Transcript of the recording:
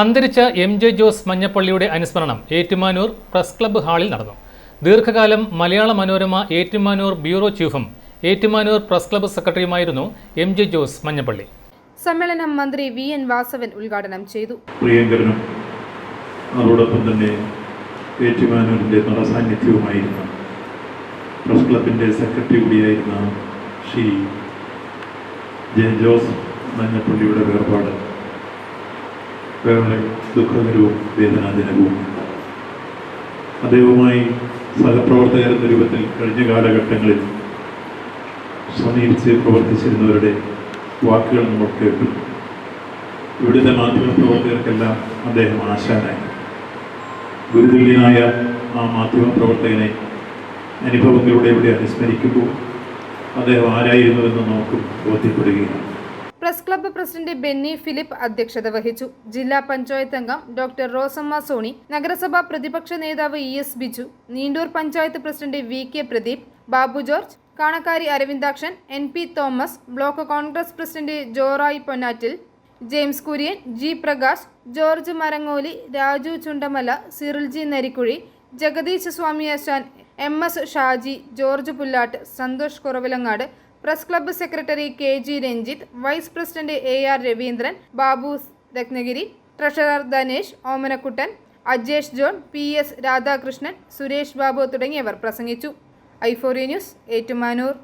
അന്തരിച്ച M J Jose മഞ്ഞപ്പള്ളിയുടെ അനുസ്മരണം Ettumanoor press club ഹാളിൽ നടന്നു. ദീർഘകാലം മലയാള മനോരമ ഏറ്റുമാനൂർ ബ്യൂറോ ചീഫും ഏറ്റുമാനൂർ പ്രസ് ക്ലബ്ബ് സെക്രട്ടറിയുമായിരുന്നു എം ജെ ജോസ് മഞ്ഞപ്പള്ളി. സമ്മേളനം മന്ത്രി വി എൻ വാസവൻ ഉദ്ഘാടനം ചെയ്തു. പ്രിയങ്കരനും അതോടൊപ്പം തന്നെ ഏറ്റുമാനൂരിന്റെ നടസാന്നിധ്യവുമായിരുന്ന പ്രസ് ക്ലബിന്റെ സെക്രട്ടറി കൂടിയായിരുന്ന ശ്രീ ജെ ജോസ് മഞ്ഞപ്പള്ളിയുടെ വേർപാട് വേറെ ദുഃഖകരവും വേദനാജനകവും. അദ്ദേഹവുമായി സഹപ്രവർത്തകർ എന്ന രൂപത്തിൽ കഴിഞ്ഞ കാലഘട്ടങ്ങളിൽ സമീപിച്ച് പ്രവർത്തിച്ചിരുന്നവരുടെ വാക്കുകൾ നമ്മൾ കേട്ടു ഇവിടുത്തെ മാധ്യമപ്രവർത്തകർക്കെല്ലാം അദ്ദേഹം ആശാനായി. ഗുരുതുല്യനായ ആ മാധ്യമ മാധ്യമപ്രവർത്തകനെ അനുഭവങ്ങളിലൂടെ ഇവിടെ അനുസ്മരിക്കുമ്പോൾ അദ്ദേഹം ആരായിരുന്നുവെന്ന് നമുക്ക് ബോധ്യപ്പെടുകയാണ്. Press club president Benny Philip അധ്യക്ഷത വഹിച്ചു. ജില്ലാ പഞ്ചായത്ത് അംഗം ഡോക്ടർ റോസമ്മ സോണി നഗരസഭാ പ്രതിപക്ഷ നേതാവ് E S Biju Neendoor panchayat president V K Pradeep Babu George Kanakkari Aravindakshan N P Thomas block Congress president ജോറായി Ponnattil James Kurian G Prakash George Marangoli Raju Chundamala സിറിൽജി Narikuzhi Jagadeesh Swami Ashan M S Shaji George Pullattu Santhosh Kuravilangad press club secretary K G Ranjith vice president A R Raveendran Babu Ratnagiri treasurer Dhanesh Omanakuttan Ajesh John P S Radhakrishnan Suresh Babu തുടങ്ങിയവർ പ്രസംഗിച്ചു. ഐഫോറി news Ettumanoor.